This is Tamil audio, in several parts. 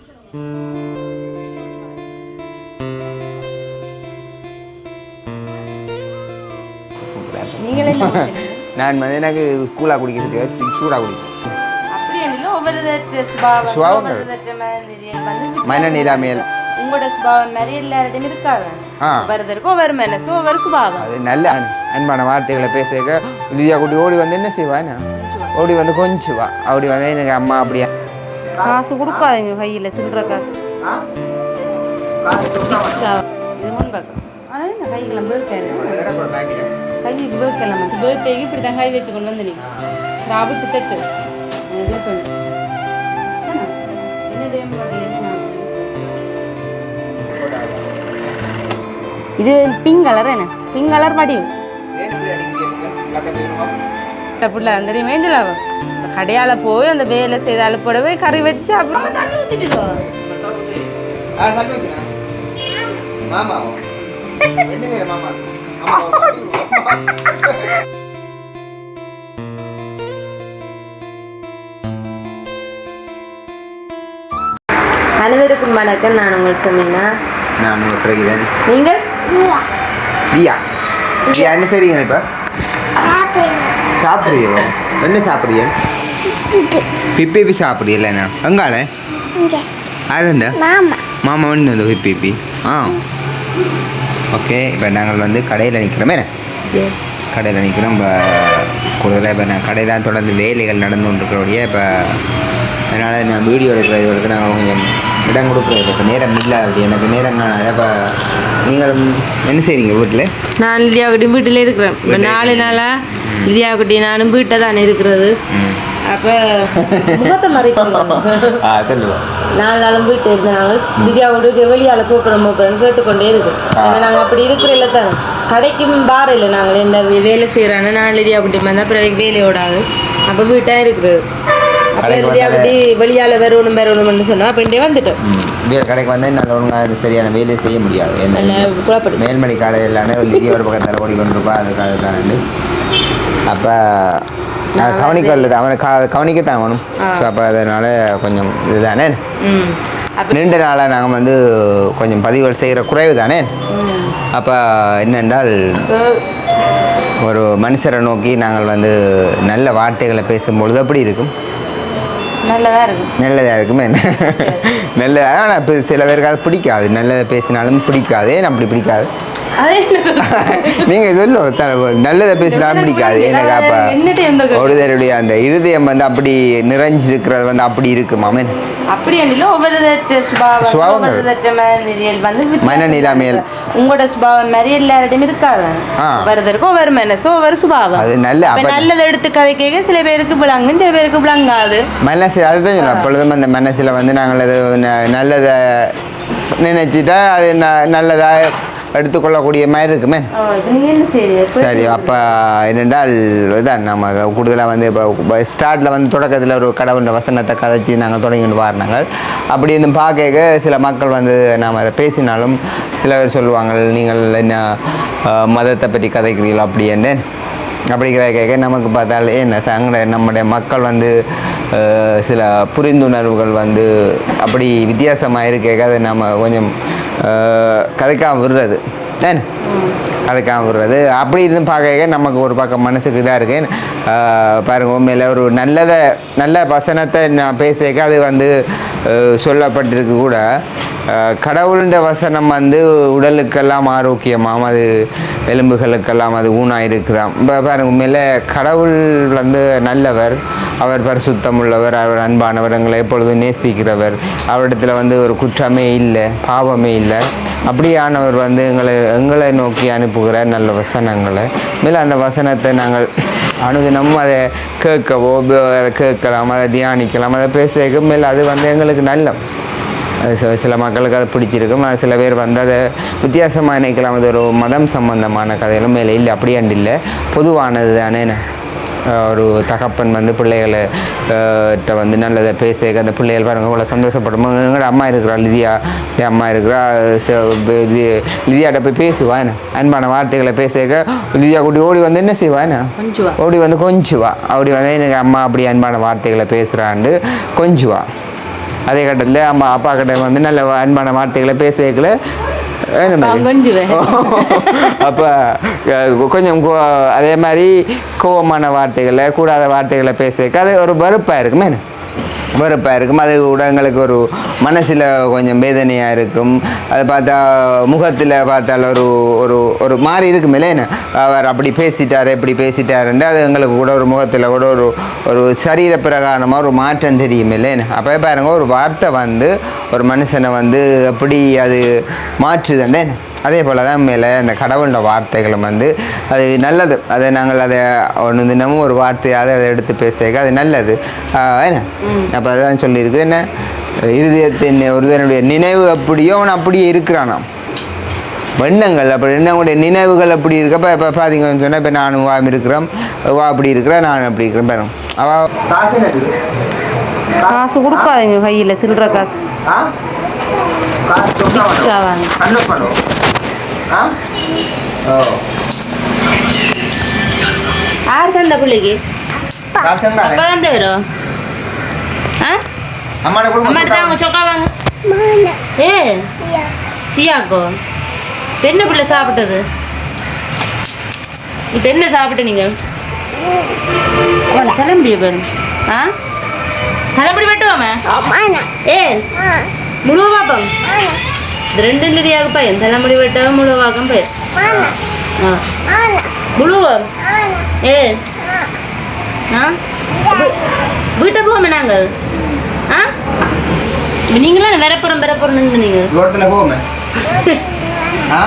நான் வந்து எனக்கு ஸ்கூலாக குடிக்கிறதுக்கு சூடாக குடிக்கும் அப்படி இல்லை ஒவ்வொரு தட்டு சுபாவம் சுபாவங்கள். ஒவ்வொரு தட்டு மனநிலையில் வந்து மன நிலாமையல் உங்களோட சுபாவம் மாதிரி எல்லார்ட்டையும் இருக்காது. ஆ. ஒவ்வொருத்தருக்கும் ஒவ்வொரு மனசு ஒவ்வொரு சுபாவம். அது நல்ல அன்- அன்பான வார்த்தைகளை பேசுக லியா குட்டி ஓடி வந்து என்ன செய்வானா ஓடி வந்து கொஞ்சுவா அப்படி வந்து எனக்கு அம்மா அப்படியா காசு கொடுக்காதீங்க கையில் சில்லற காசு. இது முன்பக்கம் ஆனால் இந்த பேர்க்காது கை பேர்க்கலாம் பேர்த்தைக்கு இப்படி தான் கை வச்சு கொண்டு வந்து நீங்க ராபத்து தச்சு இது பிங்க் கலர் என்ன பிங்க் கலர் படியும் அப்படில அந்த தெரியுமே கடையால போய் அந்த வேலை செய்த அழுப்படவே கறி வச்சு மாமா. அனைவருக்கும் வணக்கம். நான் உங்கள் சொன்னீங்கன்னா நான் பிரகிதன். நீங்கள்? தியா. தியா. என்ன சரிங்க இப்போ? சாப்பிட்றியோ? என்ன சாப்பிட்றிய பிப்பி சாப்பிட்றியல்லண்ணா எங்கால அதுண்டா? மாமா. மாமா வந்து அந்த பிப்பி ஆ. ஓகே இப்போ நாங்கள் வந்து கடையில் நிற்கிறோமே எஸ் கடையில் நிற்கிறோம் இப்போ கூடுதலாக இப்போ நான் கடையில் தொடர்ந்து வேலைகள் நடந்து கொண்டிருக்கிறோடைய இப்போ அதனால் நான் வீடியோ எடுக்கிறதுக்கு நான் கொஞ்சம் இடம் கொடுக்குறது இப்போ நேரம் இல்லை அப்படி எனக்கு நேரம் காணாது அப்போ நீங்கள் என்ன செய்கிறீங்க வீட்டில்? நான் லிதியா குட்டி வீட்டில் இருக்கிறேன். இப்போ நாலு நாளாக லிதியா குட்டி நானும் வீட்டில் தான் இருக்கிறது. அப்போ முகத்தை மறைக்கணும் நாலு நாளும் வீட்டில் இருந்த நாங்கள் லிதியா குட்டி வெளியால் போக்குறோம் போக்குறோன்னு கேட்டுக்கொண்டே இருக்கு. ஏன்னா நாங்கள் அப்படி இருக்கிற இல்லை தானே. கடைக்கும் பார இல்லை நாங்கள் என்ன வேலை செய்கிறான்னு நான் லிதியா குட்டி வந்தால் பிறகு வேலை ஓடாது. அப்போ வீட்டாக இருக்குது. அப்போ லிதியா வந்தாலே- குட்டி வெளியால் வரணும் வரணும்னு சொன்னால் அப்போ இங்கே வந்துட்டோம். வேறு கடைக்கு வந்து என்னால் ஒழுங்காக இது சரியான வேலையை செய்ய முடியாது. என்ன மேல்மணி கடை ஒரு லிதிய ஒரு பக்கத்தில் ஓடிக்கொண்டிருப்பா அதுக்கு அதுக்கானண்டு அப்போ கவனிக்கல அவனை கவனிக்கத்தான் வேணும். ஸோ அப்போ அதனால் கொஞ்சம் இதுதானே? நீண்ட நாளாக நாங்கள் வந்து கொஞ்சம் பதிவுகள் செய்கிற குறைவு தானே அப்போ என்னென்றால் ஒரு மனுஷரை நோக்கி நாங்கள் வந்து நல்ல வார்த்தைகளை பேசும்பொழுது அப்படி இருக்கும்? நல்லதாக இருக்கும். நல்லதாக இருக்குமே? நல்லதா ஆனால் இப்போ சில பேருக்கு அது பிடிக்காது. நல்லதை பேசினாலும் பிடிக்காது. ஏன் அப்படி பிடிக்காது? அதே நீங்கள் சொல்லு நல்லதை பேசினாலும் பிடிக்காது எனக்கு அப்போ? ஒருத்தருடைய அந்த இருதயம் வந்து அப்படி நிறைஞ்சிருக்கிறது வந்து அப்படி வந்து வித்தியாசம். மனநிலைமையில். இருக்கு. உங்களோட சுபாவம் மாதிரி எல்லார்டையும் இருக்காது. ஒவ்வொருத்தருக்கும் ஒவ்வொரு மனசு ஒவ்வொரு சுபாவம். அது நல்ல நல்லதை எடுத்து கதை கேட்க சில பேருக்கு விளங்கும் சில பேருக்கு விளங்காது. மனசு அதுதான் எப்பொழுதும் அந்த மனசில் வந்து நாங்கள் அது நல்லதை நினச்சிட்டா அது நல்லதாக எடுத்துக்கொள்ளக்கூடிய மாதிரி இருக்குமே. சரி அப்போ என்னென்றால் இதான் நம்ம கூடுதலாக வந்து இப்போ ஸ்டார்ட்டில் வந்து தொடக்கத்தில் ஒரு கடவுள வசனத்தை கதைச்சி நாங்கள் தொடங்கிட்டு வாரினாங்க அப்படி இருந்து பார்க்க சில மக்கள் வந்து நாம் அதை பேசினாலும் சில பேர் சொல்லுவாங்க நீங்கள் என்ன மதத்தை பற்றி கதைக்கிறீங்களா அப்படி என்ன அப்படி கேட்க நமக்கு பார்த்தால் என்ன சங்கட நம்முடைய மக்கள் வந்து சில புரிந்துணர்வுகள் வந்து அப்படி வித்தியாசமாக இருக்க அதை நம்ம கொஞ்சம் கதைக்காம விடுறது. ஏன்? கதைக்காம விடுறது. அப்படி இருந்து பார்க்க நமக்கு ஒரு பக்கம் மனசுக்கு இதாக இருக்கு. அஹ், பாருங்க உண்மையில் ஒரு நல்லதை நல்ல வசனத்தை நான் பேசிக்க அது வந்து சொல்லப்பட்டிருக்கு கூட. அஹ், கடவுளுடைய வசனம் வந்து உடலுக்கெல்லாம் ஆரோக்கியமாம் அது எலும்புகளுக்கெல்லாம் அது ஊனாக இருக்குதாம் இப்போ பாருங்க உண்மையில் கடவுள் வந்து நல்லவர் அவர் பரிசுத்தம் உள்ளவர் அவர் அன்பானவர் எங்களை எப்பொழுதும் நேசிக்கிறவர். அவரிடத்துல வந்து ஒரு குற்றமே இல்லை பாவமே இல்லை. அப்படியானவர் வந்து எங்களை எங்களை நோக்கி அனுப்புகிற நல்ல வசனங்களை. மேலே அந்த வசனத்தை நாங்கள் அனுதினமும் அதை கேட்கவோ அதை கேட்கலாம் அதை தியானிக்கலாம் அதை பேச மேலே அது வந்து எங்களுக்கு நல்லம். அது சில சில மக்களுக்கு அது பிடிச்சிருக்கும். அது சில பேர் வந்து அதை வித்தியாசமாக நினைக்கலாம். அது ஒரு மதம் சம்பந்தமான கதைகளும் மேலே இல்லை. அப்படியாண்டு இல்லை. பொதுவானது தானே. ஒரு தகப்பன் வந்து பிள்ளைகளை அஹ் ட்ட வந்து நல்லதை பேச அந்த பிள்ளைகள் பாருங்க இவ்வளோ சந்தோஷப்படும். எங்களோட அம்மா இருக்கிறா லிதியா? என் அம்மா இருக்கிறா இது லிதியாட்ட போய் பேசுவா என்ன? அன்பான வார்த்தைகளை பேசக்க லிதியா குட்டி ஓடி வந்து என்ன செய்வா என்ன? ஓடி வந்து கொஞ்சுவா. அப்படி வந்து எனக்கு அம்மா அப்படி அன்பான வார்த்தைகளை பேசுகிறாண்டு கொஞ்சுவா. அதே கட்டத்தில் அம்மா அப்பா கிட்ட வந்து நல்ல அன்பான வார்த்தைகளை மாதிரி கொஞ்சுவேன் அப்போ கொஞ்சம் கோ- அதே மாதிரி கோவமான வார்த்தைகளை கூடாத வார்த்தைகளை பேசுறதுக்கு அது ஒரு வெறுப்பாக இருக்குமே என்ன? வெறுப்பாக இருக்கும். அது கூட எங்களுக்கு ஒரு மனசில் கொஞ்சம் வேதனையாக இருக்கும். அதை பார்த்தா முகத்தில் பார்த்தால் ஒரு ஒரு ஒரு மாதிரி இருக்கும் என்ன? அவர் அப்படி பேசிட்டார் இப்படி பேசிட்டாருன்ட்டு அது எங்களுக்கு கூட ஒரு முகத்தில் கூட ஒரு ஒரு சரீர பிரகாரமாக ஒரு மாற்றம் தெரியும் இல்லைன்னு அப்போ பாருங்க ஒரு வார்த்தை வந்து ஒரு மனுஷனை வந்து எப்படி அது மாற்றுதுண்டே அதே போல் தான் மேலே இந்த கடவுளோட வார்த்தைகளும் வந்து அது நல்லது. அதை நாங்கள் அதை ஒன்று தினமும் ஒரு வார்த்தையாக அதை எடுத்து பேசுறதுக்கு அது நல்லது. என்ன? அப்போ அதான் சொல்லியிருக்கு. என்ன? இருதயத்தின் ஒருவனுடைய நினைவு அப்படியோ அவன் அப்படியே இருக்கிறானாம் எண்ணங்கள் அப்படி என்னங்களுடைய நினைவுகள் அப்படி இருக்கப்ப இப்போ பார்த்தீங்கன்னு சொன்னால் இப்போ நானும் வா இருக்கிறோம். வா அப்படி இருக்கிறேன் நான் அப்படி இருக்கிறேன். பாருங்க. அவள் காசு கொடுக்காதீங்க கையில் சில்லற காசு. காசு யார் தந்த பிள்ளைக்கு அப்பா தானே ஆ அம்மாட்ட தாங்க சொக்கா வாங்க ஏ தியாக்கோ என்ன பிள்ளை சாப்பிட்டது இப்போ என்ன சாப்பிட்ட நீங்கள் தலைமுடிய பாரு ஆ தலைமுடி வெட்டுவோமே ஏ முழு பாப்பம் இது ரெண்டு நிதியாக பையன் தலைமுடி வெட்டாக முழுவாக்கம் பையன் ஆ முழுவம் ஏ ஆ வீட்டை போவோமே நாங்கள் ஆ நீங்களும் வரப்புறம் வரப்புறம்னு நீங்கள் ரோட்டில் போமே ஆ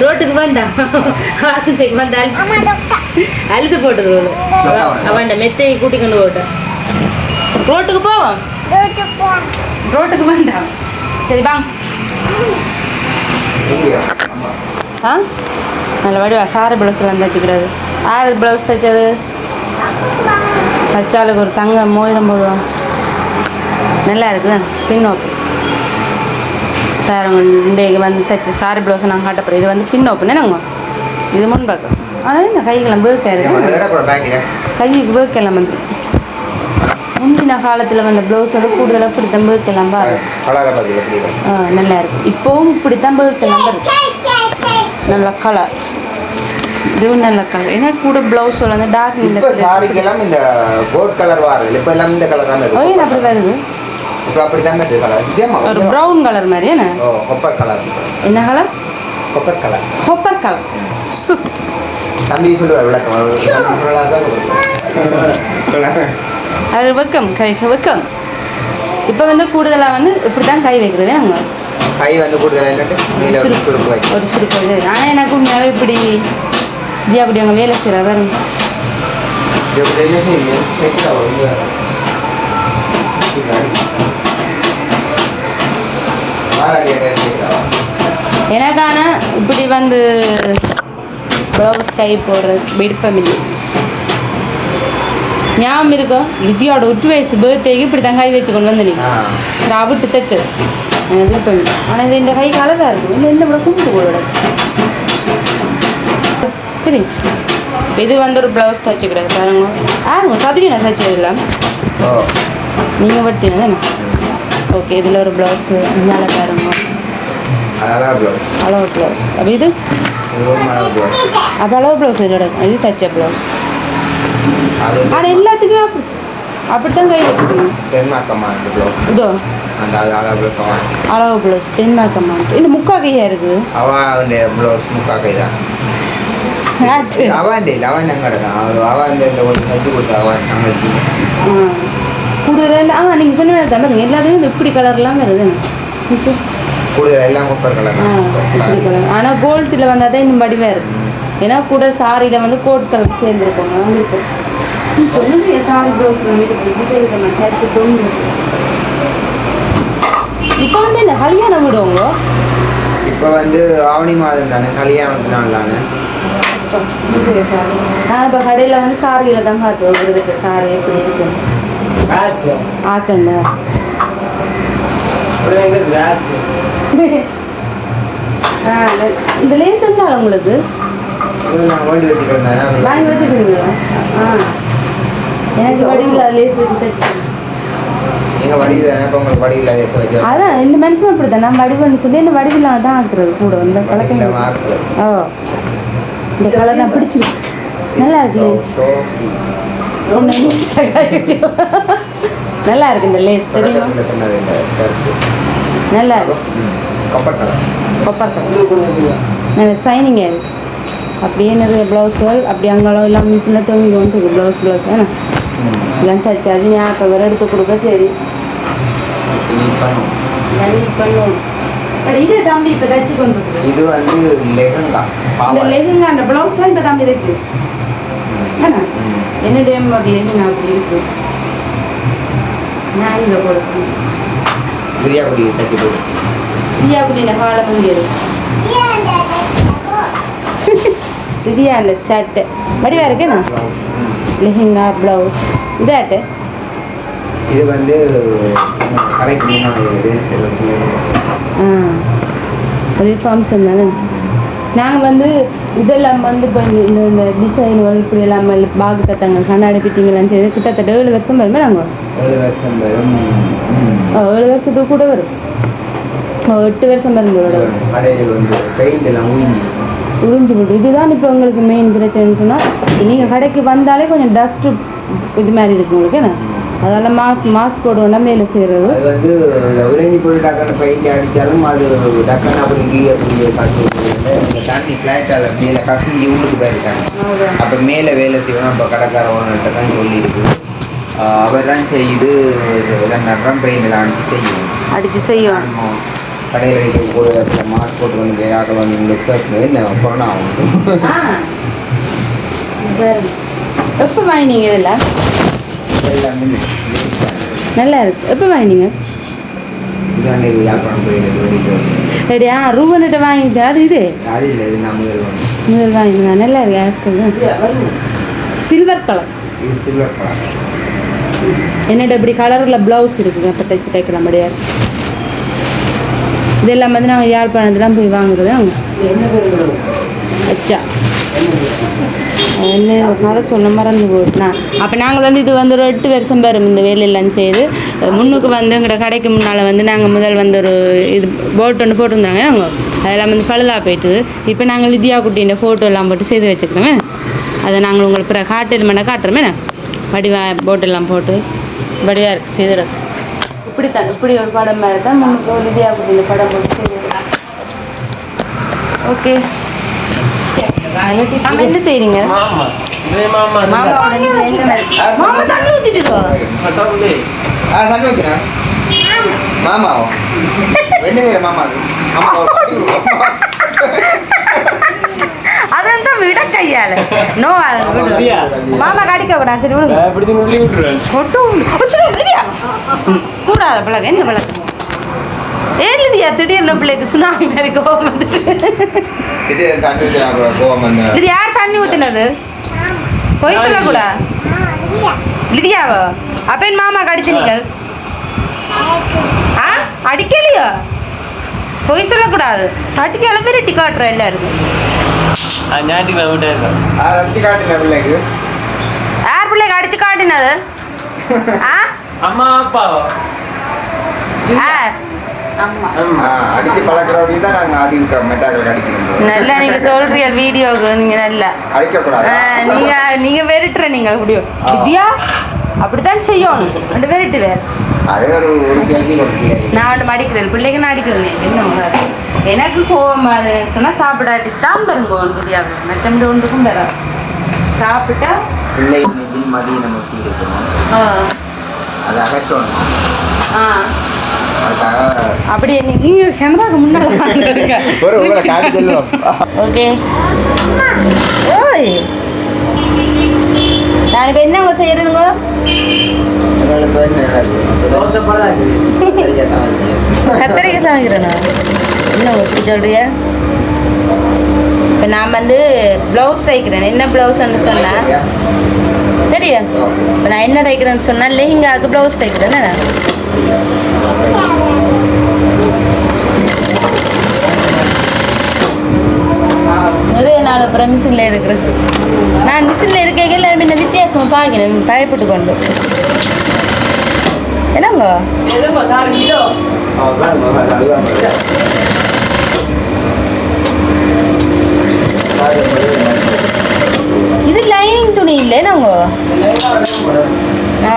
ரோட்டுக்கு வேண்டாம் ஆத்துக்கு வந்து அழுத்து அழுத்து போட்டது ஒரு அவன் மெத்தையை கூட்டி கொண்டு போட்டேன் ரோட்டுக்கு போவோம் ரோட்டுக்கு வேண்டாம் சரி வாங்க ஆ? நல்ல வடிவா சாரி ப்ளவுஸ்லாம் தைச்சிக்கிறது யார் ப்ளவுஸ் தைச்சது. தச்சாளுக்கு ஒரு தங்க மோதிரம் போடுவோம். நல்லா இருக்குது. பின்னோப்பு வேறவங்க இன்றைக்கு வந்து தைச்ச சாரி ப்ளவுஸ் நாங்கள் காட்டப்படுறோம் இது வந்து பின்னோப்புன்னு நாங்கள் இது முன்பாக்கம். ஆனால் என்ன கைக்கெல்லாம் பேக்கில் கைக்கு பேர்க்கெல்லாம் வந்து முந்தின காலத்தில் வந்த ப்ளவுஸோட கூடுதலாக இப்படி தான் பேர்க்கெல்லாம் பாரு. நல்லா இருக்கு. இப்போவும் இப்படி தான் பேர்க்கெல்லாம் நல்ல கலர் இதுவும் நல்ல கலர் ஏன்னா கூட ப்ளவுஸ் வந்து டார்க் இப்போ சாரிக்கெல்லாம் இந்த கோட் கலர் வாருது இப்போ எல்லாம் இந்த கலர் தான் ஓ இருக்கு அப்படி வருது? இப்போ அப்படி தான் இருக்கு கலர் ஒரு ப்ரௌன் கலர் மாதிரி என்ன? ஓ கலர் என்ன கலர் கொப்பர் கலர் ஹொப்பர் கலர் சு தம்பி சொல்லுவார் விளக்கம். இருக்கும். அது வெக்கம் இப்போ வந்து கூடுதலாக வந்து இப்படி தான் கை வைக்கிறது நாங்கள் கை வந்து கூடுதலாக ஒரு சுருக்கு ஆனால் எனக்கு உண்மையாகவே இப்படி இது அப்படி அவங்க வேலை செய்கிற வரும். எனக்கான இப்படி வந்து ப்ளவுஸ் கை போடுற விருப்பம் இல்லை ஞாபகம் இருக்கும் லித்தியோட ஒட்டு வயசு பர்த்டேக்கு இப்படி தான் கை வச்சு கொண்டு வந்து நீங்கள் விட்டு தைச்சது. எனக்கு இல்லை ஆனால் இது இந்த கை அழகாக இருக்கும். இல்லை என்ன விட கும்பிட்டு போட சரி. இது வந்து ஒரு ப்ளவுஸ் தைச்சிக்கிறேன் பாருங்க. ஆருங்க சதுரி நான் தைச்சது ஓ. நீங்கள் வெட்டினது தானே ஓகே இதில் ஒரு ப்ளவுஸு மேலே பாருங்க. அளவு ப்ளவுஸ் அப்போ இது? அது அளவு ப்ளவுஸ் இதோட இது தச்ச ப்ளவுஸ் அது ஆனால் எல்லாத்துக்குமே அப்படி. அப்படித்தான் கை வச்சுக்கணும் தென்மாக்கம்மா அந்த ப்ளவுஸ் இதோ. அந்த அது அளவு அவன் அளவு ப்ளவுஸ் டென்மார்க் அமௌண்ட் இன்னும் முக்கா கையா இருக்குது? அவன் ப்ளவுஸ் முக்கா கை தான். அவன் இல்லை அவன் எங்கட தான். அவன் இந்த இந்த கொஞ்சம் தச்சு கொடுத்தா அவன் தங்கச்சி. ஆ. கூடுதலாக ஆ நீங்கள் சொன்ன தான் எல்லாத்தையும் இந்த இப்படி கலர்லாம் வருது. கூடுதல் எல்லாம் கொப்பர் கலர் ஆனால் கோல்டில் வந்தால் தான் இன்னும் வடிவாக இருக்கும். ஏன்னா கூட சாரியில் வந்து கோட் கலர் சேர்ந்துருக்கோங்க வந்துருக்கு சொல்லுங்க சாரி ப்ளவுஸ் இப்போ வந்து இந்த கல்யாணம் விடுவோங்க இப்போ வந்து ஆவணி மாதம் தானே கல்யாணத்தினால தானே நான் இப்போ கடையில் வந்து சாரியில் தான் பார்த்து வருதுக்கு சாரி எப்படி இருக்கு ஆக்கங்க ஆ, இந்த- லேசன் தான் உங்களுக்கு வாங்கி வச்சுக்கிறீங்களா ஆ எனக்கு வடிவில் லேஸ் வச்சு நீங்கள் தானே உங்களுக்கு அதான் இந்த மனுஷன் அப்படித்தான். நான் வடிவன்னு சொல்லி என்ன வடிவில்லாம தான் ஆக்குறது கூட இந்த வடிவில் ஆக்குறது. ஓ. இந்த கலர் நான் பிடிச்சிருக்கு. நல்லா இருக்கு நல்லா இருக்கு இந்த லேஸ் தெரியுமா? நல்லா இருக்கு. கொப்பர் சைனிங்காக இருக்கு அப்படியே நிறைய ப்ளவுஸ்கள் அப்படி அங்கெல்லாம் எல்லாம் மிஷினில் தொங்கி கொண்டு இருக்கு ப்ளவுஸ் ப்ளவுஸ் ஏன்னா எல்லாம் தச்சாச்சு ஞாபகம் வேறு எடுத்து கொடுக்க சரி இது தம்பி இப்போ தச்சு கொண்டு இது வந்து லெஹங்கா இந்த லெஹங்கா அந்த ப்ளவுஸ்லாம் இப்போ தம்பி ம். என்ன டைம் அப்படி லெஹங்கா அப்படி இருக்கு நான் இங்கே கொடுக்கணும் பிரியா குடி தைச்சி போடு பிரியா குட்டின காலம் இங்கே இருக்கு பிரியா அந்த ஷர்ட்டு வடிவா இருக்கேண்ணா லெஹங்கா ப்ளவுஸ். இதாட்டு. இது வந்து கடைக்கு இது ஃபங்க்ஷன் தானே நாங்கள் வந்து இதெல்லாம் வந்து இப்போ இந்த இந்த டிசைன்கள் இப்படி எல்லாம் பாகு கத்தாங்க கண்ணாடி பிட்டிங்கெல்லாம் செய்து கிட்டத்தட்ட ஏழு வருஷம் வருமே நாங்கள் ஏழு வருஷம் வரும். ஏழு வருஷத்துக்கு கூட வரும். எட்டு வருஷம் வரும் இதோட கடையில் வந்து பெயிண்ட் எல்லாம் ஊங்கி உறிஞ்சு விடும் இதுதான் இப்போ உங்களுக்கு மெயின் பிரச்சனைன்னு சொன்னால் நீங்கள் கடைக்கு வந்தாலே கொஞ்சம் டஸ்ட்டு இது மாதிரி இருக்கு உங்களுக்கு என்ன? அதெல்லாம் மாஸ்க் மாஸ்க் போடுவோம்னா மேலே செய்கிறது அது வந்து உறைஞ்சி போய் டக்குன்னு பெயிண்ட் அடித்தாலும் அது டக்குன்னு அப்படி கீழே காசு இந்த தண்ணி ஃப்ளாட்டால் மேலே கசிஞ்சு உள்ளுக்கு போயிருக்காங்க. அப்போ மேலே வேலை செய்யணும். அப்போ கடைக்கார ஓனர்கிட்ட தான் சொல்லியிருக்கு. அவர் தான் செய்து இதெல்லாம் நடுறம் பெயிண்ட் எல்லாம் அடிச்சு செய்யும். அடித்து செய்யும். கடையில் வைக்க இடத்துல மாஸ்க் போட்டு வந்து ஆக்கள் வந்து உங்களுக்கு என்ன? கொரோனா ஆகும் எப்போ வாங்கினீங்க இதில்? நல்லா இருக்கு. எப்போ வாங்கினீங்க? ரெடியா ரூபன்கிட்ட வாங்கிட்டு அது இது? முதல் வாங்கினா நல்லா இருக்கு ஆஸ்கல் சில்வர் கலர் என்னோட இப்படி கலரில் ப்ளவுஸ் இருக்குங்க இப்போ தைச்சு தைக்கிற முடியாது இதெல்லாம் வந்து நாங்கள் யாழ்ப்பாணத்துலாம் போய் வாங்குறது வச்சா என்ன கதை சொல்ல மறந்து போட்டுனா அப்போ நாங்கள் வந்து இது வந்து ஒரு எட்டு வருஷம் வரும் இந்த வேலையெல்லாம் செய்து முன்னுக்கு வந்து எங்கள்கிட்ட கடைக்கு முன்னால் வந்து நாங்கள் முதல் வந்து ஒரு இது போட் ஒன்று போட்டிருந்தாங்க அவங்க அதெல்லாம் வந்து பழுதாக போயிட்டு இப்போ நாங்கள் லிதியா குட்டியின் ஃபோட்டோ எல்லாம் போட்டு செய்து வச்சுக்கிறோமே. அதை நாங்கள் உங்களுக்கு பிற காட்டு மண்ணை காட்டுறோமே. வடிவா போட்டெல்லாம் போட்டு வடிவாக இருக்குது செய்துறது இப்படி தான் இப்படி ஒரு படம் மாதிரி தான் முன்னுக்கு ஒரு லிதியா படம் போட்டு செய்து ஓகே ஆமா என்ன செய்றீங்க? மாமா. மாமா மாமா மாமா தண்ணி ஆ தண்ணி வைக்கிறேன் அதான் விட கையால. நோ? மாமா கடிக்க கூடாது சரி விடுங்க கூடாத பழக்கம் என்ன பழக்கம் ஏன் இல்லையா திடீர்னு பிள்ளைக்கு சுனாமி மாதிரி கோபம் வந்துட்டு. இது யார் தண்ணி ஊத்துனது? பொய் சொல்லக்கூடா? லிதியாவோ? அப்ப என் மாமா கடிச்சு நீங்கள். ஆ? அடிக்கலையோ? பொய் சொல்லக்கூடாது. எல்லாருக்கும். இருக்கேன். அதை அடிச்சு காட்டுங்க பிள்ளைக்கு. யார் பிள்ளைக்கு அடிச்சு காட்டினது? ஆ? அம்மா ஆமா ஆ. அடிச்சு பழக்கிறவடி தான் நாங்கள் அடி மெட்டாக்கள் அடிக்கணும் நல்லா நீங்க சொல்றீங்க வீடியோக்கு நீங்க நல்லா. அடிக்கக்கூடாது? ஆ, நீங்க நீங்க வெறுட்டுற நீங்க அப்படியோ வித்யா அப்படித்தான் செய்யணும். ரெண்டு வெறுட்டு வேறு அதே ஒரு ஒரு கேஜி ஒரு பிள்ளை நான் ஒன்று மடிக்கிறேன். பிள்ளைக்கு நான் அடிக்கிறேன். என்ன? எனக்கு கோவம் சொன்னால் சாப்பிடாட்டி தான் பெருங்கோவன் வித்யாவை மற்ற ஒன்றுக்கும் பெற சாப்பிட்டா பிள்ளை மதியம் ஒட்டி இருக்கணும். ஆ, அதை அகற்றணும். ஆ. அப்படி நீங்க கேமராக்கு செல்வோம் ஓகே ஓய். நான் இப்போ என்னங்க வந்து கத்தரிக்காய் சமைக்கிறேனா? என்ன எப்படி சொல்றிய இப்போ நான் வந்து ப்ளவுஸ் தைக்கிறேன். என்ன ப்ளவுஸ்ன்னு சொன்னால் சரியா? இப்போ நான் என்ன தைக்கிறேன்னு சொன்னால் லெஹிங்காவுக்கு ப்ளவுஸ் தைக்கிறேன். நிறைய நாள் அப்புறம் மிஷினில் இருக்கிறது. நான் மிஷினில் இருக்கைகள் என்ன வித்தியாசம் பார்க்கிறேன் பயப்பட்டு கொண்டு. என்னங்க? இதோ லைனிங் துணி இல்லை நாங்க ஆ.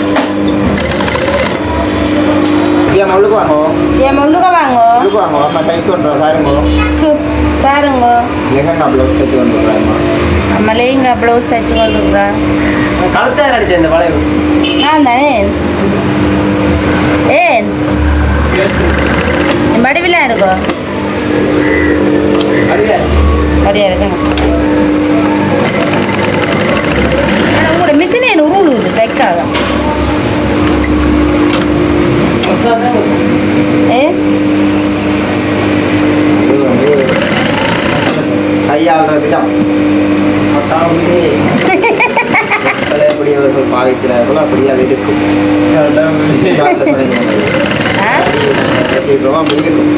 சு பாருங்க. லெஹங்கா ப்ளவுஸ் தைத்து கொண்டு பாருங்கோ. நம்ம லேங்க ப்ளவுஸ் தைச்சு கொண்டிருக்கிறா கழுத்தார் அடிச்ச இந்த வளைவு? நான் தானே. ஏன்? மடிவிலாம் இருக்கோ? அடியா அப்படியா இருக்கேன் ஆனால் உங்களோட மிஷினே என்ன உருளுது தைக்காத ஏ இது வந்து கையாளுற விதம் எப்படி அவர்கள் பாவிக்கிறார்களோ அப்படி அது இருக்கும். அப்படி இருக்கும்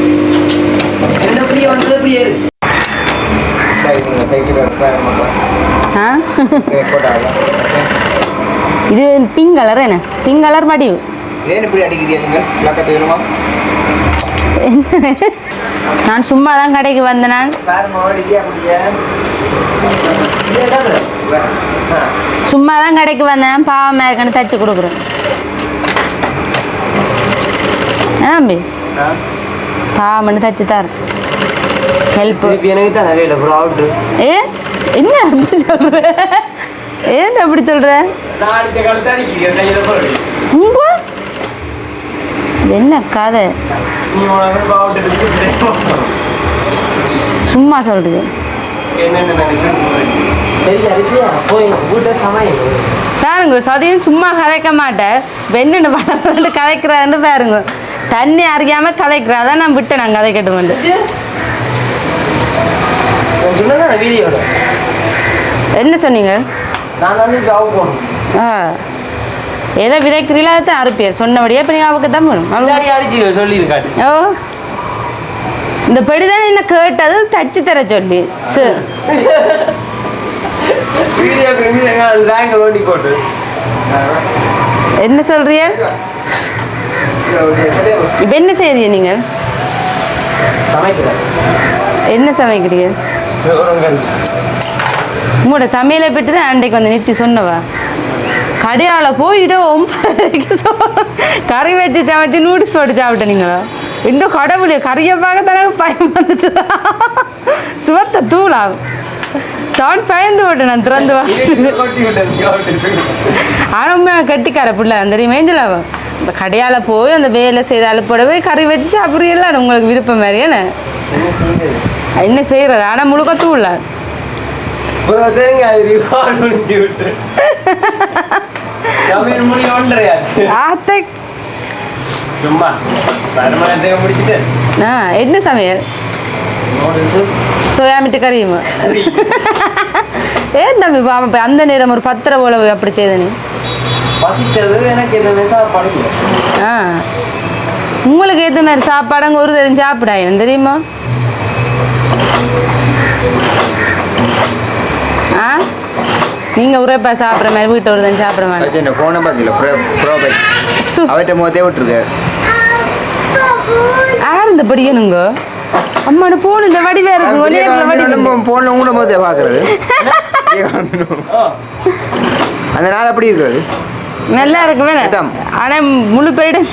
இது பிங்க் கலர் என்ன? பிங்க் கலர் மடிவு ஏன் இப்படி அடிக்கிறீங்க நீங்கள்? விளக்கத்தை வேணுமா நான் சும்மா தான் கடைக்கு வந்தேன் நான் சும்மா தான் கடைக்கு வந்தேன் பாவம் இருக்குன்னு தைச்சு கொடுக்குறேன். தம்பி? பாவம்னு தைச்சு தரேன். ஹெல்ப் எனக்கு தான் நிறைய ப்ரோ அவுட்டு ஏ? என்ன அப்படி சொல்ற? ஏன் அப்படி சொல்ற? நான் அடிச்ச கழுத்தை அடிக்கிறேன் கையில் போடு உங்க இது என்ன கதை? சும்மா சொல்றது. பாருங்க சதியும் சும்மா கதைக்க மாட்டேன் வெண்ணு பழம் கதைக்கிறான்னு பாருங்க. தண்ணி அறியாம கதைக்கிறாதான் நான் விட்டேன் நான் சொன்னா வீடியோட என்ன சொன்னீங்க? நான் வந்து ஆ. எதை விதைக்கிறீங்களோ தான் அறுப்பியர் சொன்னபடியே இப்போ அவருக்கு தான் அடிச்சு சொல்லியிருக்காரு ஓ. இந்த படி தான் என்ன கேட்டது? தச்சு தர சொல்லி சரி என்ன சொல்றிய? இப்போ என்ன செய்றீங்க நீங்கள் என்ன சமைக்கிறீங்க? உங்களோட சமையலை பற்றி தான் அன்றைக்கு வந்து நித்தி சொன்னவா? கடையால போயிட்டு ஒம்பது கறி வச்சு சமைச்சு நூடுல்ஸ் போட்டு சாப்பிட்டீங்களா இன்னும் கடவுளே கறியை பார்க்க தனக்கு பயம் வந்துட்டு சுவத்த தூளா? தான் பயந்து விட்டேன் நான் திறந்து ஆனால் கட்டிக்கார பிள்ளை அந்த மேஞ்சலாவா இந்த கடையால போய் அந்த வேலை செய்த அலுப்போட கறி வச்சு சாப்பிட்றீங்களா? உங்களுக்கு விருப்பம் மாதிரி என்ன? என்ன செய்யறது? ஆனால் முழுக்க தூள? முடி ஒன்றரையாச்சு ஆத்தை சும்மா வருமானத்தை முடிச்சுட்டு ஆ என்ன சமையல் சோயா மிட்டு கறியுமா கறி ஏன் தம்பி அந்த நேரம் ஒரு பத்திர போல அப்படி செய்த நீ ஆ உங்களுக்கு ஏற்ற மாதிரி சாப்பாடுங்க ஒரு தரம் சாப்பிடாயும் தெரியுமா ஆ நீங்கள் உரைப்பா சாப்பிட்ற மாதிரி வீட்டை ஒரு தரம் சாப்பிட மாட்டேன் இந்த ஃபோனை பார்க்கல ப்ரோ ப்ரோ பை சு. அவர்கிட்ட மோத்தே விட்டுருக்கு. யார் இந்த படிக்கணுங்க? அம்மாட போன் இந்த வடி வேற இருக்கு ஒரே இடத்துல வடி. ஃபோனில் உங்களை மோத்தே பார்க்குறது. ஓ அந்த நாள் அப்படி இருக்கிறது நல்லா இருக்குமே. ஆனா முழு பேரிடம்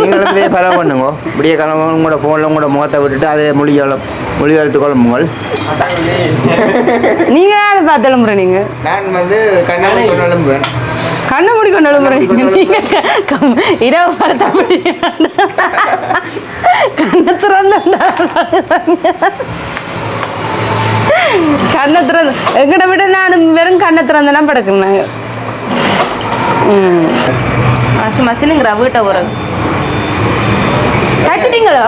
நீங்களும் ஃபாலோ பண்ணுங்க. இப்படியே கிளம்ப உங்களோட ஃபோனில் உங்களோட முகத்தை விட்டுட்டு அதில் மொழி மொழி வளர்த்து குழம்புங்கள் நீங்க யாரை பார்த்து எழும்புற நீங்க? நான் வந்து கண்ணாடி கொண்டு எழும்புவேன். கண்ணு மூடி கொண்டு எழும்புறீங்க. இரவு படுத்த கண்ணை திறந்து கண்ணை திறந்து எங்கிட்ட விட நான் வெறும் கண்ணை திறந்தனா படுக்கிறேன் மசு மசினுங்கிற வீட்டை போகிறது தச்சுட்டீங்களோ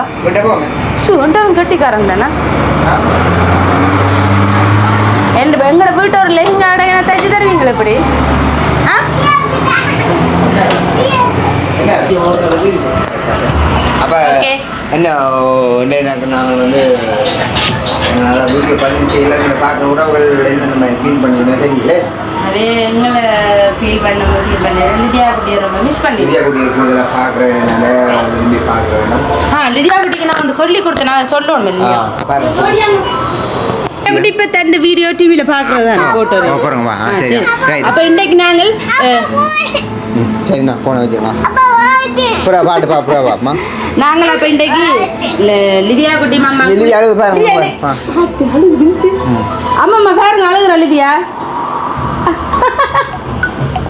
ஒன்றவன் கட்டிக்காரன் தானே என் எங்களோட வீட்டு ஒரு லெஹங்கா அடைய தச்சு தருவீங்களா இப்படி அப்போ. என்ன என்ன நாங்கள் வந்து வீட்டில் பதினஞ்சு இலக்கில் பார்க்குற உறவுகள் என்னென்ன ஃபீல் பண்ணுறதுனே தெரியல அதே எங்களை ஃபீல் பண்ண ஃபீல் பண்ண லிதியா குட்டியை ரொம்ப மிஸ் பண்ணி இந்தியா குட்டி இருக்கிறதுல பார்க்குறதுனால விரும்பி பார்க்குறேன். ஆ லிதியா குட்டிக்கு நான் ஒன்று சொல்லி கொடுத்தேன். நான் சொல்லணும் இல்லையா? பாருங்க. குட்டி இப்போ தண்டு வீடியோ டிவியில் பார்க்குறதா? போட்டோ. அப்போ இன்றைக்கு நாங்கள் சரிண்ணா போன வச்சுருமா புறா பாட்டு பா புறா பாப்பா நாங்கள் அப்போ இன்றைக்கு ல- லிதியா குட்டி மாமா லிதியா அழுது பாருங்க. அம்மாம்மா பாருங்க அழுகுறா லிதியா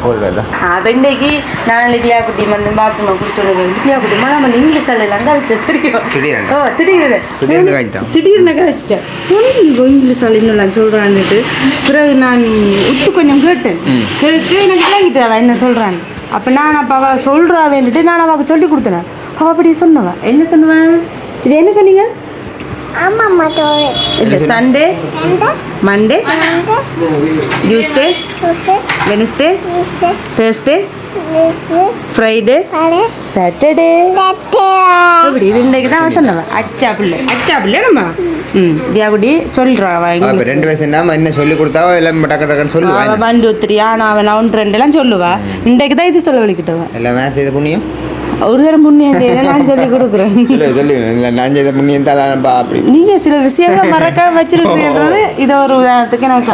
அப்போ இன்றைக்கு நான் லிதியா குட்டி வந்து பாத்ரூமை கொடுத்துருவேன் லிதியா குட்டி மாமா இங்கிலீஷ் சொல்லலாம் கழிச்சு தெரியும். திடீர்னு. ஓ திடீர்னு. திடீர்னு காய்ச்சிட்டான். திடீர்னு கழிச்சிட்டேன் இங்கிலீஷ் சொல்லலாம் சொல்கிறான்னுட்டு பிறகு நான் உத்து கொஞ்சம் கேட்டேன். கேட்டு எனக்கு விளங்கிட்டு அவள் என்ன சொல்கிறான் அப்போ நான் அப்போ அவள் சொல்கிறா வேண்டிட்டு நான் அவளுக்கு சொல்லி கொடுத்தேன். அவள் அப்படி சொன்னவா. என்ன சொன்னவன் இது என்ன சொன்னீங்க? ஆமா மாட்டோம் இல்லை Sunday Monday Tuesday Wednesday Thursday Friday Saturday. அப்படி இது இன்றைக்கு தான் சொன்னவன். அச்சா பிள்ளை அச்சா பிள்ளை நம்ம ம் தியாகுடி சொல்கிறா அப்போ ரெண்டு வயசு என்ன என்ன சொல்லி கொடுத்தாவோ எல்லாம் டக்கு டக்குன்னு சொல்லுவா ஒன் டூ த்ரீ ஆனா அவன் ஒன்று ரெண்டு எல்லாம் சொல்லுவா. இன்றைக்கு தான் இது சொல்ல வலிக்கிட்டவா எல்லாம் மேட்ச் புண்ணியம்? ஒரு தரம் புண்ணியம் நான் சொல்லி கொடுக்குறேன்? நான் செய்த புண்ணியம் தலாம்பா அப்படி. நீங்க சில விஷயங்களை மறக்காம வச்சிருக்கீங்கன்றது இது ஒரு உதாரணத்துக்கு நான்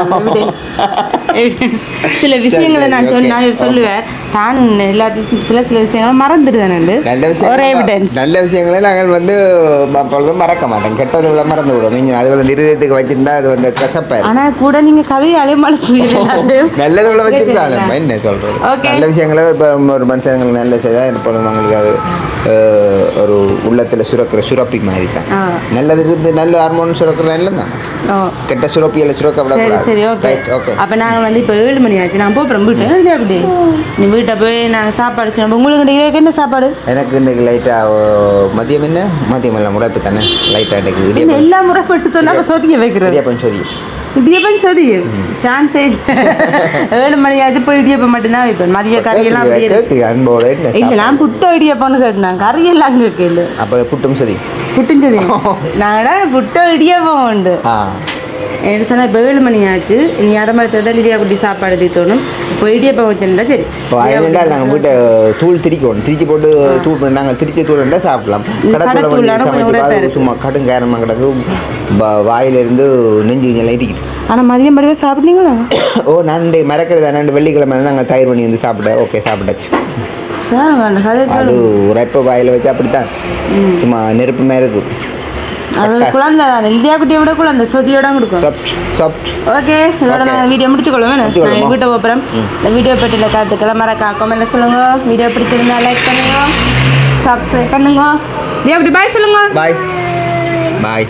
எவிடன்ஸ் சில விஷயங்களை நான் சொன்னா சொல்லுவேன் தான் எல்லாத்தையும் சில சில விஷயங்களை மறந்துடுவேன் நல்ல ஒரு எவிடன்ஸ் நல்ல விஷயங்களை நாங்கள் வந்து அப்பொழுதும் மறக்க மாட்டோம். கெட்டதை மறந்து விடுவோம். நீங்கள் அதுகளை நிறுவனத்துக்கு வச்சிருந்தா அது வந்து கசப்பாரு ஆனா கூட நீங்க கதையை அலைமலை நல்லதுகளை வச்சிருக்காங்க என்ன சொல்றது? Okay. நல்ல விஷயங்களை இப்போ ஒரு மனுஷங்களுக்கு நல்ல செய்தால் எப்பொழுதும் அவங்களுக்கு ஒரு உள்ளத்தில் சுரக்கிற சுரப்பி மாதிரி தான். நல்லது இருந்து நல்ல ஹார்மோன் சுரக்கிற நல்லது தான் கெட்ட சுரப்பியில் சுரக்க சரி விடக்கூடாது சரி ஓகே ஓகே அப்போ நாங்கள் வந்து இப்போ ஏழு மணி ஆச்சு. நான் போகிறோம் வீட்டு அப்படி நீ வீட்டை போய் நாங்கள் சாப்பாடு செய்யணும் உங்களுக்கு என்ன சாப்பாடு? எனக்கு இன்னைக்கு லைட்டாக மதியம் என்ன? மதியம் எல்லாம் முறைப்பு தானே. லைட்டாக எனக்கு எல்லா முறைப்பட்டு சொன்னாங்க சொதிக்க வைக்கிறது. இடியப்பம் சொல்லி இடியப்பம் சொதி சான்ஸே ஏழு மணி ஆச்சு போய் இடியப்பம் மட்டும்தான் வைப்பேன். மதிய கறியெல்லாம் அன்போட நான் புட்டோ இடியப்பம்னு கேட்டேன். கறியெல்லாம் அங்கே கேளு அப்போ புட்டும் சரி புட்டுஞ்சது நாங்கள் புட்டோ இடியப்பம் உண்டு. என்ன சொன்னால் இப்போ ஏழு மணி ஆச்சு. நீ அரை மணி தான் லிதியா குட்டி சாப்பாடு தீத்தோணும் இப்போ இடியப்பம் வச்சுருந்தா சரி. இப்போ அதனால் நாங்கள் வீட்டை தூள் திரிக்கணும். திரிச்சு போட்டு தூள் நாங்கள் திரிச்சு தூள் இருந்தால் சாப்பிடலாம். கடத்தூளை. சும்மா கடும் கேரமாக கிடக்கு. வாயிலிருந்து நெஞ்சு கொஞ்சம் இடிக்குது. ஆனால் மதியம் படிவே சாப்பிட்டீங்களா ஓ இந்த மறக்கிறது? ரெண்டு வெள்ளிக்கிழமை நாங்கள் தயிர் பண்ணி வந்து சாப்பிட ஓகே சாப்பிட்டாச்சு. அது உரைப்ப வாயில் வச்சு அப்படித்தான். சும்மா நெருப்பு மாதிரி இருக்கு. அது குழந்தை தானே இந்தியா குட்டியை விட குழந்தை சொதியோட கொடுக்கும். சாஃப்ட் சாஃப்ட் ஓகே இதோட. நாங்கள் வீடியோ முடிச்சுக்கொள்ளும் நான் வீட்டை போகிறேன் இந்த வீடியோ பற்றியில் கருத்துக்களை மறக்காம கமெண்ட்ல சொல்லுங்க. வீடியோ பிடிச்சிருந்தா லைக் பண்ணுங்க. சப்ஸ்கிரைப் பண்ணுங்க. நீ அப்படி பாய் சொல்லுங்க. பாய் பாய்